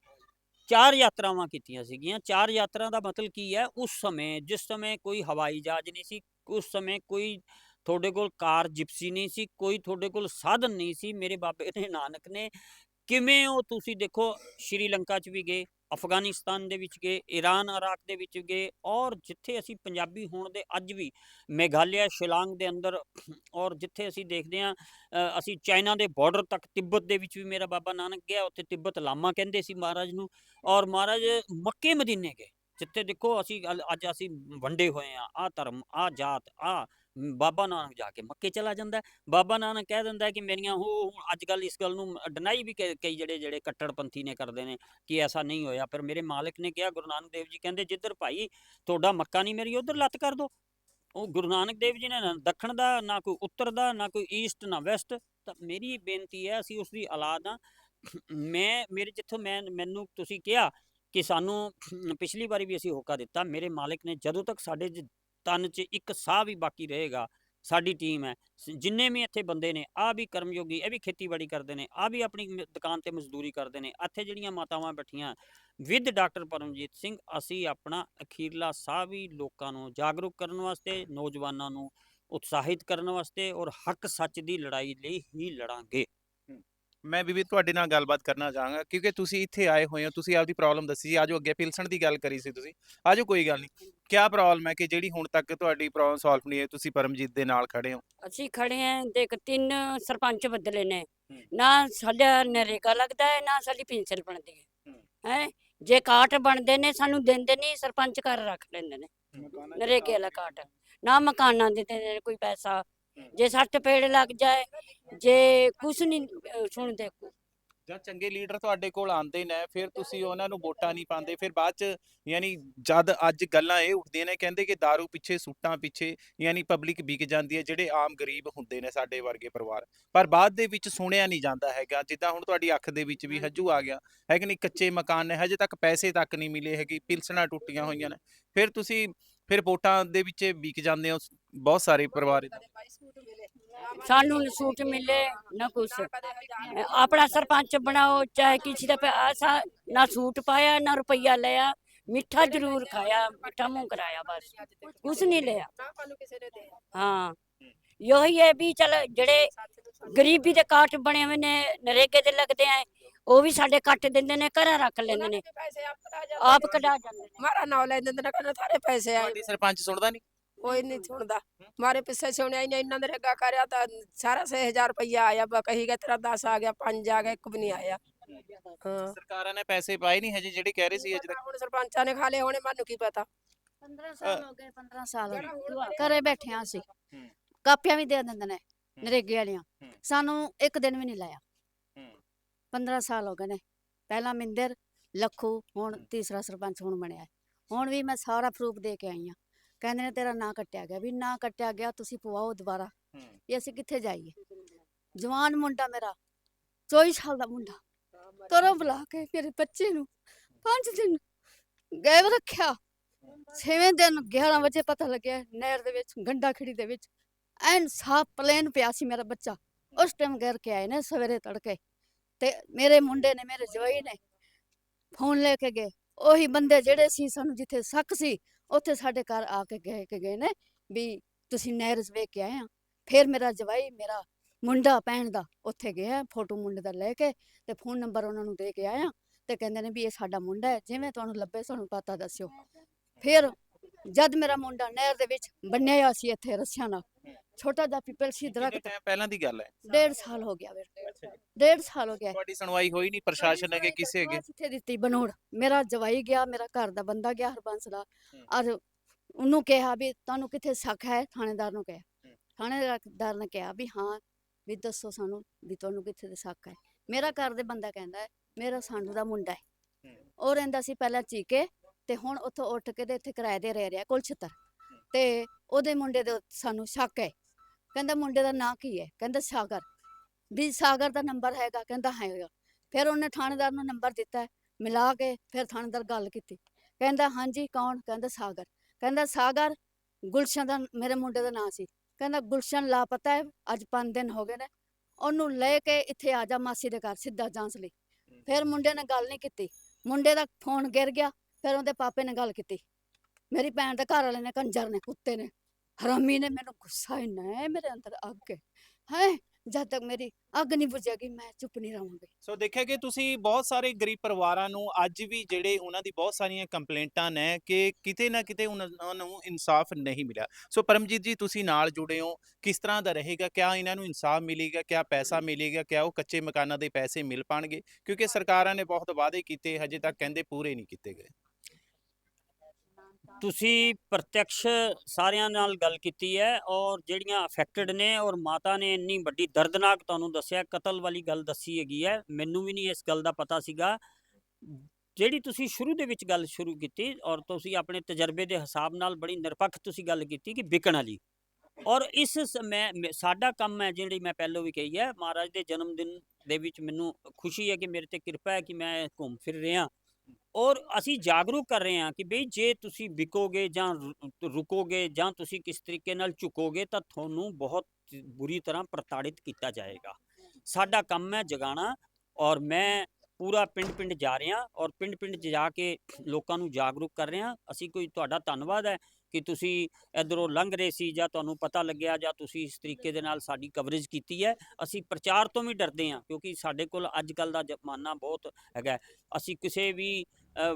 ਚਾਰ ਯਾਤਰਾਵਾਂ ਕੀਤੀਆਂ ਸੀਗੀਆਂ। ਚਾਰ ਯਾਤਰਾ ਦਾ ਮਤਲਬ ਕੀ ਹੈ, ਉਸ ਸਮੇਂ, ਜਿਸ ਸਮੇਂ ਕੋਈ ਹਵਾਈ ਜਹਾਜ਼ ਨਹੀਂ ਸੀ ਉਸ ਸਮੇਂ ਕੋਈ ਤੁਹਾਡੇ ਕੋਲ ਕਾਰ ਜਿਪਸੀ ਨਹੀਂ ਸੀ, ਕੋਈ ਤੁਹਾਡੇ ਕੋਲ ਸਾਧਨ ਨਹੀਂ ਸੀ, ਮੇਰੇ ਬਾਬੇ ਨੇ ਨਾਨਕ ਨੇ। ਕਿਵੇਂ ਉਹ ਤੁਸੀਂ ਦੇਖੋ ਸ਼੍ਰੀਲੰਕਾ 'ਚ ਵੀ ਗਏ, ਅਫਗਾਨਿਸਤਾਨ ਦੇ ਵਿੱਚ ਗਏ ਈਰਾਨ ਇਰਾਕ ਦੇ ਵਿੱਚ ਗਏ ਔਰ ਜਿੱਥੇ ਅਸੀਂ ਪੰਜਾਬੀ ਹੋਣ ਦੇ ਅੱਜ ਵੀ ਮੇਘਾਲਿਆ, ਸ਼ਿਲਾਂਗ ਦੇ ਅੰਦਰ ਔਰ ਜਿੱਥੇ ਅਸੀਂ ਦੇਖਦੇ ਹਾਂ ਅਸੀਂ ਚਾਈਨਾ ਦੇ ਬਾਰਡਰ ਤੱਕ, ਤਿੱਬਤ ਦੇ ਵਿੱਚ ਵੀ ਮੇਰਾ ਬਾਬਾ ਨਾਨਕ ਗਿਆ, ਉੱਥੇ ਤਿੱਬਤ ਲਾਮਾ ਕਹਿੰਦੇ ਸੀ ਮਹਾਰਾਜ ਨੂੰ ਔਰ ਮਹਾਰਾਜ ਮੱਕੇ ਮਦੀਨੇ ਗਏ। ਜਿੱਥੇ ਦੇਖੋ ਅਸੀਂ ਅਲ- ਅੱਜ ਅਸੀਂ ਵੰਡੇ ਹੋਏ ਆ ਆ ਧਰਮ ਆ ਜਾਤ ਆ ਬਾਬਾ ਨਾਨਕ ਜਾ ਕੇ ਮੱਕੇ ਚਲਾ ਜਾਂਦਾ ਹੈ। ਬਾਬਾ ਨਾਨਕ ਕਹਿ ਦਿੰਦਾ ਹੈ ਕਿ ਮੇਰੀਆਂ ਹੋ ਅੱਜ ਕੱਲ ਇਸ ਗੱਲ ਨੂੰ ਡਿਨਾਈ ਵੀ ਕਈ ਕਈ ਜਿਹੜੇ ਜਿਹੜੇ ਕੱਟੜਪੰਥੀ ਨੇ ਕਰਦੇ ਨੇ ਕਿ ਐਸਾ ਨਹੀਂ ਹੋਇਆ। ਪਰ ਮੇਰੇ ਮਾਲਕ ਨੇ ਕਿਹਾ, ਗੁਰੂ ਨਾਨਕ ਦੇਵ ਜੀ ਕਹਿੰਦੇ, ਜਿੱਧਰ ਭਾਈ ਤੁਹਾਡਾ ਮੱਕਾ ਨਹੀਂ ਮੇਰੀ, ਉਧਰ ਲੱਤ ਕਰ ਦੋ। ਉਹ ਗੁਰੂ ਨਾਨਕ ਦੇਵ ਜੀ ਨੇ ਨਾ, ਦੱਖਣ ਦਾ ਨਾ ਕੋਈ ਉੱਤਰ ਦਾ, ਨਾ ਕੋਈ ਈਸਟ ਨਾ ਵੈਸਟ ਤਾਂ ਮੇਰੀ ਬੇਨਤੀ ਹੈ, ਅਸੀਂ ਉਸ ਦੀ ਔਲਾਦ ਹਾਂ। ਮੈਂ, ਮੇਰੇ ਜਿੱਥੋਂ ਮੈਂ, ਮੈਨੂੰ ਤੁਸੀਂ ਕਿਹਾ ਕਿ ਸਾਨੂੰ ਪਿਛਲੀ ਵਾਰੀ ਵੀ ਅਸੀਂ ਹੋਕਾ ਦਿੱਤਾ। ਮੇਰੇ ਮਾਲਕ ਨੇ ਜਦੋਂ ਤੱਕ ਸਾਡੇ ਜ- ਤਨ 'ਚ ਇੱਕ ਸਾਹ ਵੀ ਬਾਕੀ ਰਹੇਗਾ, ਸਾਡੀ ਟੀਮ ਹੈ। ਜਿੰਨੇ ਵੀ ਇੱਥੇ ਬੰਦੇ ਨੇ ਆ ਵੀ ਕਰਮਯੋਗੀ, ਇਹ ਵੀ ਖੇਤੀਬਾੜੀ ਕਰਦੇ ਨੇ ਆ ਵੀ ਆਪਣੀ ਦੁਕਾਨ ਤੇ ਮਜ਼ਦੂਰੀ ਕਰਦੇ ਨੇ, ਇੱਥੇ ਜਿਹੜੀਆਂ ਮਾਤਾਵਾਂ ਬੈਠੀਆਂ, ਵਿਦ ਡਾਕਟਰ ਪਰਮਜੀਤ ਸਿੰਘ, ਅਸੀਂ ਆਪਣਾ ਅਖੀਰਲਾ ਸਾਹ ਵੀ ਲੋਕਾਂ ਨੂੰ ਜਾਗਰੂਕ ਕਰਨ ਵਾਸਤੇ, ਨੌਜਵਾਨਾਂ ਨੂੰ ਉਤਸ਼ਾਹਿਤ ਕਰਨ ਵਾਸਤੇ ਔਰ ਹੱਕ ਸੱਚ ਦੀ ਲੜਾਈ ਲਈ ਹੀ ਲੜਾਂਗੇ। ਮੈਂ ਵੀ ਤੁਹਾਡੇ ਨਾਲ ਗੱਲਬਾਤ ਕਰਨਾ ਚਾਹਾਂਗਾ ਕਿਉਂਕਿ ਤੁਸੀਂ ਇੱਥੇ ਆਏ ਹੋਏ ਹੋ ਤੁਸੀਂ ਆਪਦੀ ਪ੍ਰੋਬਲਮ ਦੱਸੀ ਸੀ ਆਜੋ ਅੱਗੇ ਪਿਲਸਣ ਦੀ ਗੱਲ ਕਰੀ ਸੀ ਤੁਸੀਂ ਆਜੋ ਕੋਈ ਗੱਲ ਨਹੀਂ ਕਿਆ ਪ੍ਰੋਬਲਮ ਹੈ ਕਿ ਜਿਹੜੀ ਹੁਣ ਤੱਕ ਤੁਹਾਡੀ ਪ੍ਰੋਬਲਮ ਸੋਲਵ ਨਹੀਂ ਹੈ ਤੁਸੀਂ ਪਰਮਜੀਤ ਦੇ ਨਾਲ ਖੜੇ ਹੋ? ਅਸੀਂ ਖੜੇ ਆਂ ਦੇਖ ਤਿੰਨ ਸਰਪੰਚ ਬਦਲੇ ਨੇ ਹੂੰ। ਨਾ ਸਾਡਾ ਨਰੇਗਾ ਲੱਗਦਾ ਹੈ ਨਾ ਸਾਡੀ ਪੈਨਸ਼ਨ ਬਣਦੀ ਹੈ। ਹੂੰ। ਹੈ ਜੇ ਕਾਟ ਬਣਦੇ ਨੇ ਸਾਨੂੰ ਦਿੰਦੇ ਨਹੀਂ ਸਰਪੰਚ ਘਰ ਰੱਖ ਲੈਂਦੇ ਨੇ। ਨਰੇਗੇ ਵਾਲਾ ਕਾਟ ਨਾ ਮਕਾਨਾਂ ਦੇ ਦਿੰਦੇ ਨੇ ਕੋਈ ਪੈਸਾ ਜੇ ਸੱਟ ਪੇੜ ਲੱਗ ਜਾਏ, ਜੇ ਕੁਛ ਨਹੀਂ ਸੁਣਦੇ ਜਦ ਚੰਗੇ ਲੀਡਰ ਤੁਹਾਡੇ ਕੋਲ ਆਉਂਦੇ ਨੇ, ਫਿਰ ਤੁਸੀਂ ਉਹਨਾਂ ਨੂੰ ਵੋਟਾਂ ਨਹੀਂ ਪਾਉਂਦੇ, ਫਿਰ ਬਾਅਦ ਚ ਯਾਨੀ ਜਦ ਅੱਜ ਗੱਲਾਂ ਇਹ ਉੱਠਦੀਆਂ ਨੇ, ਕਹਿੰਦੇ ਕਿ दारू ਪਿੱਛੇ, ਸੂਟਾਂ ਪਿੱਛੇ ਯਾਨੀ ਪਬਲਿਕ ਵਿਕ ਜਾਂਦੀ ਹੈ, ਜਿਹੜੇ ਆਮ ਗਰੀਬ ਹੁੰਦੇ ਨੇ ਸਾਡੇ ਵਰਗੇ ਪਰਿਵਾਰ। ਪਰ ਬਾਅਦ ਦੇ ਵਿੱਚ ਸੁਣਿਆ ਨਹੀਂ ਜਾਂਦਾ ਹੈਗਾ, ਜਿੱਦਾਂ ਹੁਣ ਤੁਹਾਡੀ ਅੱਖ ਦੇ ਵਿੱਚ ਵੀ ਹੰਝੂ ਆ ਗਿਆ, ਹੈ ਕਿ ਨਹੀਂ, ਕੱਚੇ ਮਕਾਨ ਨੇ, ਹਜੇ ਤੱਕ ਪੈਸੇ ਤੱਕ ਨਹੀਂ ਮਿਲੇ ਹੈਗੇ, ਪਿਲਸਣਾ ਟੁੱਟੀਆਂ ਹੋਈਆਂ ਨੇ। ਫਿਰ ਤੁਸੀਂ ਫਿਰ ਵੋਟਾਂ ਦੇ ਵਿੱਚ ਵਿਕ ਜਾਂਦੇ ਹੋ ਬਹੁਤ ਸਾਰੇ ਪਰਿਵਾਰ ਏਦਾਂ। ਸਾਨੂੰ ਨੀ ਸੂਟ ਮਿਲੇ ਨਾ ਕੁਛ। ਆਪਣਾ ਸਰਪੰਚ ਬਣਾਓ ਚਾਹੇ ਕਿਸੇ ਦਾ ਪੈਸਾ ਨਾ ਸੂਟ ਪਾਇਆ ਨਾ ਰੁਪਈਆ ਲਿਆ ਮਿੱਠਾ ਜ਼ਰੂਰ ਖਾਇਆ ਮਿੱਠਾ ਮੂੰਹ ਕਰਾਇਆ ਬਸ। ਕੁਛ ਨਹੀਂ ਲਿਆ। ਹਾਂ। ਯੋਹੀ ਹੈ ਵੀ ਚਲ ਜਿਹੜੇ ਗਰੀਬੀ ਦੇ ਕਾਟ ਬਣੇ ਹੋਏ ਨੇ ਨਰੇਗੇ ਦੇ ਲੱਗਦੇ ਆ ਉਹ ਵੀ ਸਾਡੇ ਕੱਟ ਦਿੰਦੇ ਨੇ ਘਰਾਂ ਰੱਖ ਲੈਂਦੇ ਨੇ ਆਪ ਕਢਾ ਜਾਂਦੇ ਨੇ। ਮਾਰਾ ਨਾਮ ਲੈ ਦਿੰਦੇ ਨੇ ਕਹਿੰਦੇ ਸਾਰੇ ਪੈਸੇ ਆਏ। ਤੁਹਾਡੀ ਸਰਪੰਚ ਸੁਣਦਾ ਨਹੀਂ? ਕੋਈ ਨਹੀਂ ਸੁਣਦਾ। ਮਾਰੇ ਪਿੱਛੇ ਸੁਣਿਆ ਹੀ ਨਹੀਂ ਇਹਨਾਂ ਦੇ ਰਗਾ ਕਰਿਆ ਤਾਂ ਸਾਰਾ 6000 ਰੁਪਇਆ ਆਇਆ ਬਾ ਕਹੀ ਗਿਆ ਤੇਰਾ 10 ਆ ਗਿਆ 5 ਆ ਗਿਆ ਇੱਕ ਵੀ ਨਹੀਂ ਆਇਆ। ਹਾਂ। ਸਰਕਾਰਾਂ ਨੇ ਪੈਸੇ ਪਾਏ ਨਹੀਂ ਹਜੇ ਜਿਹੜੇ ਕਹਿ ਰਹੇ ਸੀ ਅਜੇ ਤੱਕ। ਹੁਣ ਸਰਪੰਚਾਂ ਨੇ ਖਾ ਲਏ ਹੋਣੇ ਮੈਨੂੰ ਕੀ ਪਤਾ। 15 ਸਾਲ ਹੋ ਗਏ 15 ਸਾਲ ਘਰੇ ਬੈਠੇ ਹਾਂ ਅਸੀਂ। ਹੂੰ। ਕਾਪੀਆਂ ਵੀ ਦੇ ਦਿੰਦੇ ਨੇ ਨਰੇਗੇ ਵਾਲੀਆਂ। ਸਾਨੂੰ ਇੱਕ ਦਿਨ ਵੀ ਨਹੀਂ ਲਾਇਆ। 15 ਸਾਲ ਹੋ ਗਏ ਨੇ। ਪਹਿਲਾਂ ਮਿੰਦਰ ਲੱਖੂ ਹੁਣ ਤੀਸਰਾ ਸਰਪੰਚ ਹੁਣ ਬਣਿਆ ਹੈ। ਹੁਣ ਵੀ ਮੈਂ ਸਾਰਾ ਪ੍ਰੂਫ ਦੇ ਕੇ ਆਈ ਹਾਂ। ਕਹਿੰਦੇ ਨੇ ਤੇਰਾ ਨਾਂ ਕੱਟਿਆ ਗਿਆ। ਵੀ ਨਾਂ ਕੱਟਿਆ ਗਿਆ ਤੁਸੀਂ ਪਵਾਓ ਦੁਬਾਰਾ। ਵੀ ਅਸੀਂ ਕਿੱਥੇ ਜਾਈਏ? ਜਵਾਨ ਮੁੰਡਾ ਮੇਰਾ 24 ਸਾਲ ਦਾ ਮੁੰਡਾ। ਕਰੋ ਬੁਲਾ ਕੇ ਮੇਰੇ ਬੱਚੇ ਨੂੰ ਪੰਜ ਦਿਨ ਗਾਇਬ ਰੱਖਿਆ। ਛੇਵੇਂ ਦਿਨ 11 ਵਜੇ ਪਤਾ ਲੱਗਿਆ ਨਹਿਰ ਦੇ ਵਿੱਚ ਗੰਡਾ ਖੜੀ ਦੇ ਵਿੱਚ। ਐਨ ਸਾਫ਼ ਪਲੇਨ ਪਿਆ ਸੀ ਮੇਰਾ ਬੱਚਾ। ਉਸ ਟਾਈਮ ਗਿਰ ਕੇ ਆਏ ਨੇ ਸਵੇਰੇ ਤੜਕੇ। ਤੇ ਮੇਰੇ ਮੁੰਡੇ ਨੇ, ਮੇਰੇ ਜਵਾਈ ਨੇ ਫੋਨ ਲੈ ਕੇ ਗਏ। ਉਹੀ ਬੰਦੇ ਜਿਹੜੇ ਸੀ ਸਾਨੂੰ ਜਿੱਥੇ ਸ਼ੱਕ ਸੀ, ਉੱਥੇ ਸਾਡੇ ਘਰ ਆ ਕੇ ਗਏ ਕੇ ਗਏ ਨੇ ਵੀ ਤੁਸੀਂ ਨਹਿਰ ਵੇਖ ਕੇ ਆਏ ਆ। ਫਿਰ ਮੇਰਾ ਜਵਾਈ, ਮੇਰਾ ਮੁੰਡਾ, ਭੈਣ ਦਾ ਉੱਥੇ ਗਿਆ ਫੋਟੋ ਮੁੰਡੇ ਦਾ ਲੈ ਕੇ ਤੇ ਫੋਨ ਨੰਬਰ ਉਹਨਾਂ ਨੂੰ ਦੇ ਕੇ ਆਇਆ ਤੇ ਕਹਿੰਦੇ ਨੇ ਵੀ ਇਹ ਸਾਡਾ ਮੁੰਡਾ ਹੈ, ਜਿਵੇਂ ਤੁਹਾਨੂੰ ਲੱਭੇ, ਸਾਨੂੰ ਪਤਾ ਦੱਸਿਓ। ਫਿਰ ਜਦ ਮੇਰਾ ਮੁੰਡਾ ਨਹਿਰ ਦੇ ਵਿੱਚ ਬੰਨਿਆ ਹੋਇਆ ਸੀ ਇੱਥੇ ਰੱਸਿਆਂ ਨਾਲ ਛੋਟਾ ਜਿਹਾ ਪਿੱਪਲ ਸੀ ਕਿੰਨੇ ਦਰਖਤ ਪਹਿਲਾਂ ਦੀ ਗੱਲ ਹੈ? ਡੇਢ ਸਾਲ ਹੋ ਗਿਆ ਵੀਰ ਡੇਢ ਸਾਲ ਹੋ ਗਿਆ। ਤੁਹਾਡੀ ਸੁਣਵਾਈ ਹੋਈ ਨਹੀਂ ਪ੍ਰਸ਼ਾਸਨ ਅਗੇ ਕਿਸੇ ਅਗੇ? ਕਿੱਥੇ ਦਿੱਤੀ ਬਨੋੜ ਮੇਰਾ ਜਵਾਈ ਗਿਆ ਮੇਰਾ ਘਰ ਦਾ ਬੰਦਾ ਗਿਆ ਹਰਬੰਸ ਦਾ। ਹੂੰ। ਔਰ ਉਹਨੂੰ ਕਿਹਾ ਵੀ ਤੁਹਾਨੂੰ ਕਿੱਥੇ ਸ਼ੱਕ ਹੈ? ਥਾਣੇਦਾਰ ਨੂੰ ਕਿਹਾ। ਹੂੰ। ਥਾਣੇਦਾਰ ਨੇ ਕਿਹਾ ਵੀ ਹਾਂ ਵੀ ਦੱਸੋ ਸਾਨੂੰ ਵੀ ਤੁਹਾਨੂੰ ਕਿੱਥੇ ਦੇ ਸ਼ੱਕ ਹੈ। ਮੇਰਾ ਘਰ ਦੇ ਬੰਦਾ ਕਹਿੰਦਾ ਹੈ ਮੇਰਾ ਸਾਂਢੂ ਦਾ ਮੁੰਡਾ ਹੈ। ਹੂੰ। ਉਹ ਰਹਿੰਦਾ ਸੀ ਪਹਿਲਾਂ ਚੀਕੇ ਤੇ ਹੁਣ ਉੱਥੋਂ ਉੱਠ ਕੇ ਤੇ ਇੱਥੇ ਕਿਰਾਏ ਦੇ ਰਹਿ ਰਿਹਾ ਕੁਲਛਤਰ ਤੇ ਉਹਦੇ ਮੁੰਡੇ ਦੇ ਸਾਨੂੰ ਸ਼ੱਕ ਹੈ। ਕਹਿੰਦਾ ਮੁੰਡੇ ਦਾ ਨਾਂ ਕੀ ਹੈ? ਕਹਿੰਦਾ ਸਾਗਰ। ਵੀ ਸਾਗਰ ਦਾ ਨੰਬਰ ਹੈਗਾ, ਕਹਿੰਦਾ ਹੈਗਾ ਫਿਰ ਉਹਨੇ ਥਾਣੇਦਾਰ ਨੂੰ ਨੰਬਰ ਦਿੱਤਾ, ਮਿਲਾ ਕੇ ਫਿਰ ਥਾਣੇਦਾਰ ਗੱਲ ਕੀਤੀ। ਕਹਿੰਦਾ, ਹਾਂਜੀ, ਕੌਣ? ਕਹਿੰਦਾ, ਸਾਗਰ। ਕਹਿੰਦਾ, ਸਾਗਰ, ਗੁਲਸ਼ਨ ਦਾ, ਮੇਰੇ ਮੁੰਡੇ ਦਾ ਨਾਂ ਸੀ। ਕਹਿੰਦਾ, ਗੁਲਸ਼ਨ ਲਾਪਤਾ ਹੈ, ਅੱਜ 5 ਦਿਨ ਹੋ ਗਏ ਨੇ। ਉਹਨੂੰ ਲੈ ਕੇ ਇੱਥੇ ਆ ਜਾ ਮਾਸੀ ਦੇ ਘਰ, ਸਿੱਧਾ ਜਾਂਚ ਲਈ। ਫਿਰ ਮੁੰਡੇ ਨੇ ਗੱਲ ਨਹੀਂ ਕੀਤੀ। ਮੁੰਡੇ ਦਾ ਫੋਨ ਗਿਰ ਗਿਆ, ਫਿਰ ਉਹਦੇ ਪਾਪੇ ਨੇ ਗੱਲ ਕੀਤੀ। ਮੇਰੀ ਭੈਣ ਦੇ ਘਰ ਵਾਲੇ ਨੇ, ਕੰਜਰ ਨੇ, ਕੁੱਤੇ ਨੇ। ਹਰਾਮੀ ਨੇ ਮੈਨੂੰ ਗੁੱਸਾ ਇੰਨਾ ਹੈ ਮੇਰੇ ਅੰਦਰ ਅੱਗ ਹੈ? ਜਦ ਤੱਕ ਮੇਰੀ ਅੱਗ ਨਹੀਂ ਬੁਝੇਗੀ, ਮੈਂ ਚੁੱਪ ਨਹੀਂ ਰਹਾਂਗੀ। ਸੋ ਦੇਖਿਆ ਕਿ ਤੁਸੀਂ ਬਹੁਤ ਸਾਰੇ ਗਰੀਬ ਪਰਿਵਾਰਾਂ ਨੂੰ ਅੱਜ ਵੀ ਜਿਹੜੇ ਉਹਨਾਂ ਦੀ ਬਹੁਤ ਸਾਰੀਆਂ ਕੰਪਲੇਂਟਾਂ ਨੇ ਕਿ ਕਿਤੇ ਨਾ ਕਿਤੇ ਉਹਨਾਂ ਨੂੰ ਇਨਸਾਫ ਨਹੀਂ ਮਿਲਿਆ। ਸੋ ਪਰਮਜੀਤ ਜੀ, ਤੁਸੀਂ ਨਾਲ ਜੁੜੇ ਹੋ। ਕਿਸ ਤਰ੍ਹਾਂ ਦਾ ਰਹੇਗਾ? ਕਿਆ ਇਹਨਾਂ ਨੂੰ ਇਨਸਾਫ ਮਿਲੇਗਾ? ਕਿਆ ਪੈਸਾ ਮਿਲੇਗਾ? ਕਿਆ ਉਹ ਕੱਚੇ ਮਕਾਨਾਂ ਦੇ ਪੈਸੇ ਮਿਲ ਪਾਣਗੇ? ਕਿਉਂਕਿ ਸਰਕਾਰਾਂ ਨੇ ਬਹੁਤ ਵਾਅਦੇ ਕੀਤੇ, ਹਜੇ ਤੱਕ ਕਹਿੰਦੇ ਪੂਰੇ ਨਹੀਂ ਕੀਤੇ ਗਏ। ਤੁਸੀਂ ਪ੍ਰਤੱਖ ਸਾਰਿਆਂ ਨਾਲ ਗੱਲ ਕੀਤੀ ਹੈ ਔਰ ਜਿਹੜੀਆਂ ਅਫੈਕਟਡ ਨੇ ਔਰ ਮਾਤਾ ਨੇ ਇੰਨੀ ਵੱਡੀ ਦਰਦਨਾਕ ਤੁਹਾਨੂੰ ਦੱਸਿਆ, ਕਤਲ ਵਾਲੀ ਗੱਲ ਦੱਸੀ ਹੈਗੀ ਹੈ, ਮੈਨੂੰ ਵੀ ਨਹੀਂ ਇਸ ਗੱਲ ਦਾ ਪਤਾ ਸੀਗਾ। ਜਿਹੜੀ ਤੁਸੀਂ ਸ਼ੁਰੂ ਦੇ ਵਿੱਚ ਗੱਲ ਸ਼ੁਰੂ ਕੀਤੀ ਔਰ ਤੁਸੀਂ ਆਪਣੇ ਤਜਰਬੇ ਦੇ ਹਿਸਾਬ ਨਾਲ ਬੜੀ ਨਿਰਪੱਖ ਤੁਸੀਂ ਗੱਲ ਕੀਤੀ ਕਿ ਵਿਕਣ ਵਾਲੀ। ਔਰ ਇਸ ਮੈਂ, ਸਾਡਾ ਕੰਮ ਹੈ ਜਿਹੜੀ ਮੈਂ ਪਹਿਲਾਂ ਵੀ ਕਹੀ ਹੈ, ਮਹਾਰਾਜ ਦੇ ਜਨਮ ਦਿਨ ਦੇ ਵਿੱਚ ਮੈਨੂੰ ਖੁਸ਼ੀ ਹੈ ਕਿ ਮੇਰੇ ਤੇ ਕਿਰਪਾ ਹੈ ਕਿ ਮੈਂ ਘੁੰਮ ਫਿਰ ਰਿਹਾ। ਔਰ ਅਸੀਂ ਜਾਗਰੂਕ ਕਰ ਰਹੇ ਹਾਂ ਕਿ ਬਈ ਜੇ ਤੁਸੀਂ ਵਿਕੋਗੇ ਜਾਂ ਰੁਕੋਗੇ ਜਾਂ ਤੁਸੀਂ ਕਿਸ ਤਰੀਕੇ ਨਾਲ ਝੁਕੋਗੇ ਤਾਂ ਤੁਹਾਨੂੰ ਬਹੁਤ ਬੁਰੀ ਤਰ੍ਹਾਂ ਪ੍ਰਤਾੜਿਤ ਕੀਤਾ ਜਾਏਗਾ। ਸਾਡਾ ਕੰਮ ਹੈ ਜਗਾਣਾ ਔਰ ਮੈਂ ਪੂਰਾ ਪਿੰਡ ਪਿੰਡ ਜਾ ਰਿਹਾ ਔਰ ਪਿੰਡ ਪਿੰਡ ਜਾ ਕੇ ਲੋਕਾਂ ਨੂੰ ਜਾਗਰੂਕ ਕਰ ਰਿਹਾ। ਅਸੀਂ ਕੋਈ ਤੁਹਾਡਾ ਧੰਨਵਾਦ ਹੈ ਕਿ ਤੁਸੀਂ ਇਧਰੋਂ ਲੰਘ ਰਹੇ ਸੀ ਜਾਂ ਤੁਹਾਨੂੰ ਪਤਾ ਲੱਗਿਆ ਜਾਂ ਤੁਸੀਂ ਇਸ ਤਰੀਕੇ ਦੇ ਨਾਲ ਸਾਡੀ ਕਵਰੇਜ ਕੀਤੀ ਹੈ, ਅਸੀਂ ਪ੍ਰਚਾਰ ਤੋਂ ਵੀ ਡਰਦੇ ਹਾਂ, ਕਿਉਂਕਿ ਸਾਡੇ ਕੋਲ ਅੱਜ ਕੱਲ ਦਾ ਜ਼ਮਾਨਾ ਬਹੁਤ ਹੈਗਾ ਅਸੀਂ ਕਿਸੇ ਵੀ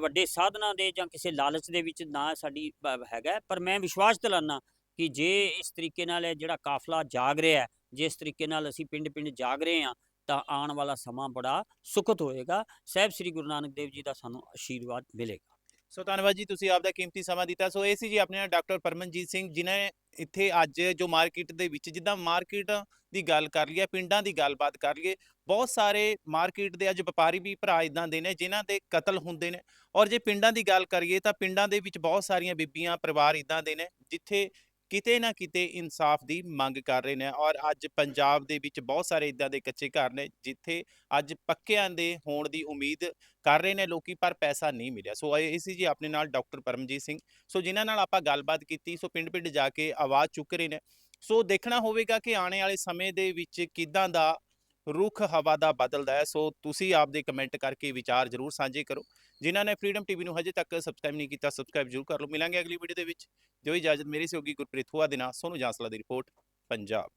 ਵੱਡੇ ਸਾਧਨਾਂ ਦੇ ਜਾਂ ਕਿਸੇ ਲਾਲਚ ਦੇ ਵਿੱਚ ਨਾ ਸਾਡੀ ਹੈਗਾ ਪਰ ਮੈਂ ਵਿਸ਼ਵਾਸ ਦਿਲਾਨਾ ਕਿ ਜੇ ਇਸ ਤਰੀਕੇ ਨਾਲ ਇਹ ਜਿਹੜਾ ਕਾਫਲਾ ਜਾਗ ਰਿਹਾ ਹੈ ਜਿਸ ਤਰੀਕੇ ਨਾਲ ਅਸੀਂ ਪਿੰਡ-ਪਿੰਡ ਜਾਗ ਰਹੇ ਹਾਂ, ਤਾਂ ਆਉਣ ਵਾਲਾ ਸਮਾਂ ਬੜਾ ਸੁਖਤ ਹੋਏਗਾ। ਸਾਹਿਬ ਸ੍ਰੀ ਗੁਰੂ ਨਾਨਕ ਦੇਵ ਜੀ ਦਾ ਸਾਨੂੰ ਆਸ਼ੀਰਵਾਦ ਮਿਲੇਗਾ। ਸੋ ਧੰਨਵਾਦ ਜੀ ਤੁਸੀਂ ਆਪਦਾ ਕੀਮਤੀ ਸਮਾਂ ਦਿੱਤਾ। ਸੋ ਇਹ ਸੀ ਜੀ ਆਪਣੇ ਨਾਲ ਡਾਕਟਰ ਪਰਮਨਜੀਤ ਸਿੰਘ ਜਿਨ੍ਹਾਂ ਨੇ ਇੱਥੇ ਅੱਜ ਜੋ ਮਾਰਕੀਟ ਦੇ ਵਿੱਚ ਜਿੱਦਾਂ ਮਾਰਕੀਟ ਦੀ ਗੱਲ ਕਰ ਲਈਏ, ਪਿੰਡਾਂ ਦੀ ਗੱਲਬਾਤ ਕਰ ਲਈਏ, ਬਹੁਤ ਸਾਰੇ ਮਾਰਕੀਟ ਦੇ ਅੱਜ ਵਪਾਰੀ ਵੀ ਭਰਾ ਇਦਾਂ ਦੇ ਨੇ ਜਿਨ੍ਹਾਂ ਦੇ ਕਤਲ ਹੁੰਦੇ ਨੇ। ਔਰ ਜੇ ਪਿੰਡਾਂ ਦੀ ਗੱਲ ਕਰੀਏ ਤਾਂ ਪਿੰਡਾਂ ਦੇ ਵਿੱਚ ਬਹੁਤ ਸਾਰੀਆਂ ਬੀਬੀਆਂ, ਪਰਿਵਾਰ ਇਦਾਂ ਦੇ ਨੇ, ਜਿੱਥੇ ਕਿਤੇ ਨਾ ਕਿਤੇ ਇਨਸਾਫ ਦੀ ਮੰਗ ਕਰ ਰਹੇ ਨੇ ਔਰ ਅੱਜ ਪੰਜਾਬ ਦੇ ਵਿੱਚ ਬਹੁਤ ਸਾਰੇ ਇਦਾਂ ਦੇ ਕੱਚੇ ਘਰ ਨੇ ਜਿੱਥੇ ਅੱਜ ਪੱਕਿਆਂ ਦੇ ਹੋਣ ਦੀ ਉਮੀਦ ਕਰ ਰਹੇ ਨੇ ਲੋਕੀ ਪਰ ਪੈਸਾ ਨਹੀਂ ਮਿਲਿਆ। ਸੋ ਇਹ ਸੀ ਜੀ ਆਪਣੇ ਨਾਲ ਡਾਕਟਰ ਪਰਮਜੀਤ ਸਿੰਘ। ਸੋ ਜਿਨ੍ਹਾਂ ਨਾਲ ਆਪਾਂ ਗੱਲਬਾਤ ਕੀਤੀ, ਸੋ ਪਿੰਡ-ਪਿੰਡ ਜਾ ਕੇ ਆਵਾਜ਼ ਚੁੱਕ ਰਹੇ ਨੇ। ਸੋ ਦੇਖਣਾ ਹੋਵੇਗਾ ਕਿ ਆਉਣੇ ਵਾਲੇ ਸਮੇਂ ਦੇ ਵਿੱਚ ਕਿਦਾਂ ਦਾ ਰੁੱਖ ਹਵਾ ਦਾ ਬਦਲਦਾ ਹੈ, ਸੋ ਤੁਸੀਂ ਆਪਦੇ ਕਮੈਂਟ ਕਰਕੇ ਵਿਚਾਰ ਜ਼ਰੂਰ ਸਾਂਝੇ ਕਰੋ। ਜਿਨ੍ਹਾਂ ਨੇ ਫਰੀडम ਟੀਵੀ ਨੂੰ ਹਜੇ ਤੱਕ ਸਬਸਕ੍ਰਾਈਬ ਨਹੀਂ ਕੀਤਾ ਸਬਸਕ੍ਰਾਈਬ ਜ਼ਰੂਰ ਕਰ ਲਓ। ਮਿਲਾਂਗੇ ਅਗਲੀ ਵੀਡੀਓ ਦੇ ਵਿੱਚ। ਦਿਓ ਇਜਾਜ਼ਤ। ਮੇਰੇ ਸਹਿਯੋਗੀ ਗੁਰਪ੍ਰੀਤ ਹੁਆ ਦੇ ਨਾਲ ਸੋਨੂੰ ਜਾਂਸਲਾ ਦੀ ਰਿਪੋਰਟ ਪੰਜਾਬ।